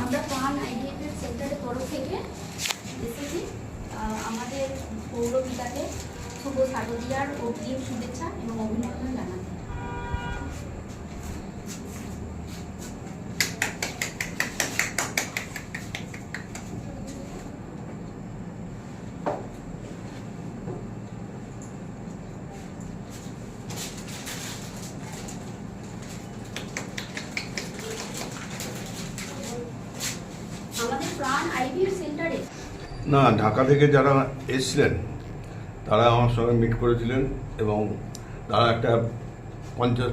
আমরা প্রাণ সেন্টারের তরফ থেকে আমাদের পৌর শুভ স্বাগতিয়ার অগ্রিম শুভেচ্ছা এবং অভিনন্দন জানাতে না, ঢাকা থেকে যারা এসছিলেন, তারা আমার সঙ্গে মিট করেছিলেন এবং তারা একটা পঞ্চাশ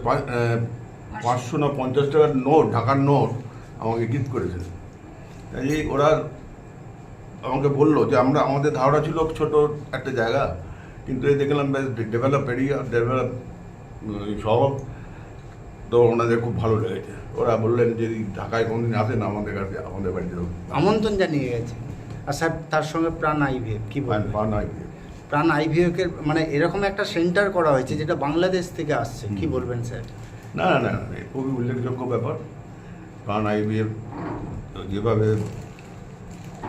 পাঁচশো না পঞ্চাশ টাকার নোট ঢাকার নোট আমাকে গিফট করেছিলেন। কাজেই ওরা আমাকে বলল যে, আমরা, আমাদের ধারণা ছিল ছোট একটা জায়গা, কিন্তু এই দেখলাম বেশ ডেভেলপ, এরিয়া, ডেভেলপ শহর তো ওনাদের খুব ভালো লেগেছে। ওরা বললেন যে ঢাকায় কোনদিন আসেন আমাদের কাছে আমাদের বাড়িতে আমন্ত্রণ জানিয়ে গেছে। আর স্যার তার সঙ্গে প্রাণ আইভিএফ কি বলবেন? পান আইপিএ প্রাণ আইভিএফের মানে এরকম একটা সেন্টার করা হয়েছে যেটা বাংলাদেশ থেকে আসছে কি বলবেন স্যার? না না না খুবই উল্লেখযোগ্য ব্যাপার। কারণ আইবিএফ যেভাবে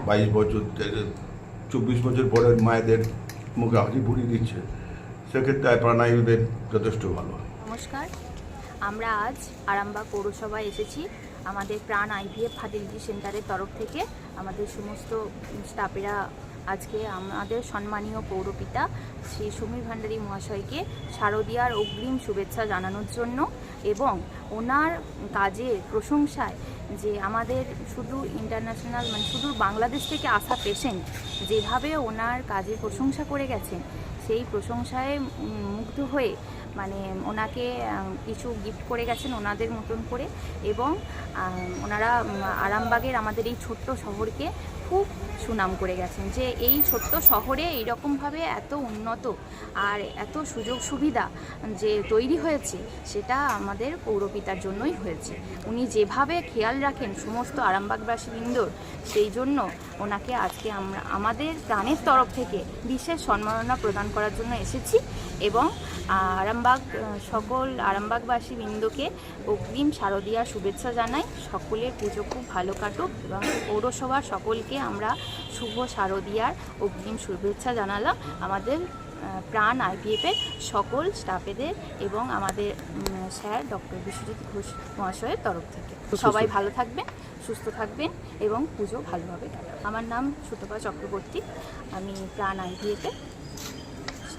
বাইশ বছর থেকে চব্বিশ বছর পরে মায়েদের মুখে হাসি ফুরিয়ে দিচ্ছে সেক্ষেত্রে প্রাণ আইবিএফ যথেষ্ট ভালো। নমস্কার। আমরা আজ আরামবাগ পৌরসভায় এসেছি। আমাদের প্রাণ আইভিএফ ফার্টিলিটি সেন্টারের তরফ থেকে আমাদের সমস্ত স্টাফেরা আজকে আমাদের সম্মানীয় পৌরপিতা শ্রী সমীর ভান্ডারী মহাশয়কে শারদীয়ার অগ্রিম শুভেচ্ছা জানানোর জন্য এবং ওনার কাজের প্রশংসায় যে আমাদের শুধু ইন্টারন্যাশনাল মানে শুধু বাংলাদেশ থেকে আসা পেশেন্ট যেভাবে ওনার কাজের প্রশংসা করে গেছেন, সেই প্রশংসায় মুগ্ধ হয়ে মানে ওনাকে কিছু গিফট করে গেছেন ওনাদের মতন করে এবং ওনারা আরামবাগের আমাদের এই ছোট্ট শহরকে খুব সুনাম করে গেছেন যে এই ছোট্ট শহরে এইরকমভাবে এত উন্নত আর এত সুযোগ সুবিধা যে তৈরি হয়েছে, সেটা আমাদের পৌরপিতার জন্যই হয়েছে। উনি যেভাবে খেয়াল রাখেন সমস্ত আরামবাগবাসী ইন্দোর, সেই জন্য ওনাকে আজকে আমরা, আমাদের প্রাণের তরফ থেকে বিশেষ সম্মাননা প্রদান করার জন্য এসেছি এবং আরামবাগ সকল আরামবাগবাসী বৃন্দকে অগ্রিম শারদীয়ার শুভেচ্ছা জানাই। সকলের পুজো খুব ভালো কাটুক এবং পৌরসভার সকলকে আমরা শুভ শারদীয়ার অগ্রিম শুভেচ্ছা জানালাম। আমাদের প্রাণ আইপিএফের সকল স্টাফেদের এবং আমাদের স্যার ডক্টর বিশ্বজিৎ ঘোষ মহাশয়ের তরফ থেকে। সবাই ভালো থাকবেন সুস্থ থাকবেন এবং পুজো ভালোভাবে কাটাবেন আমার নাম সুতপা চক্রবর্তী। আমি প্রাণ আইভিএফে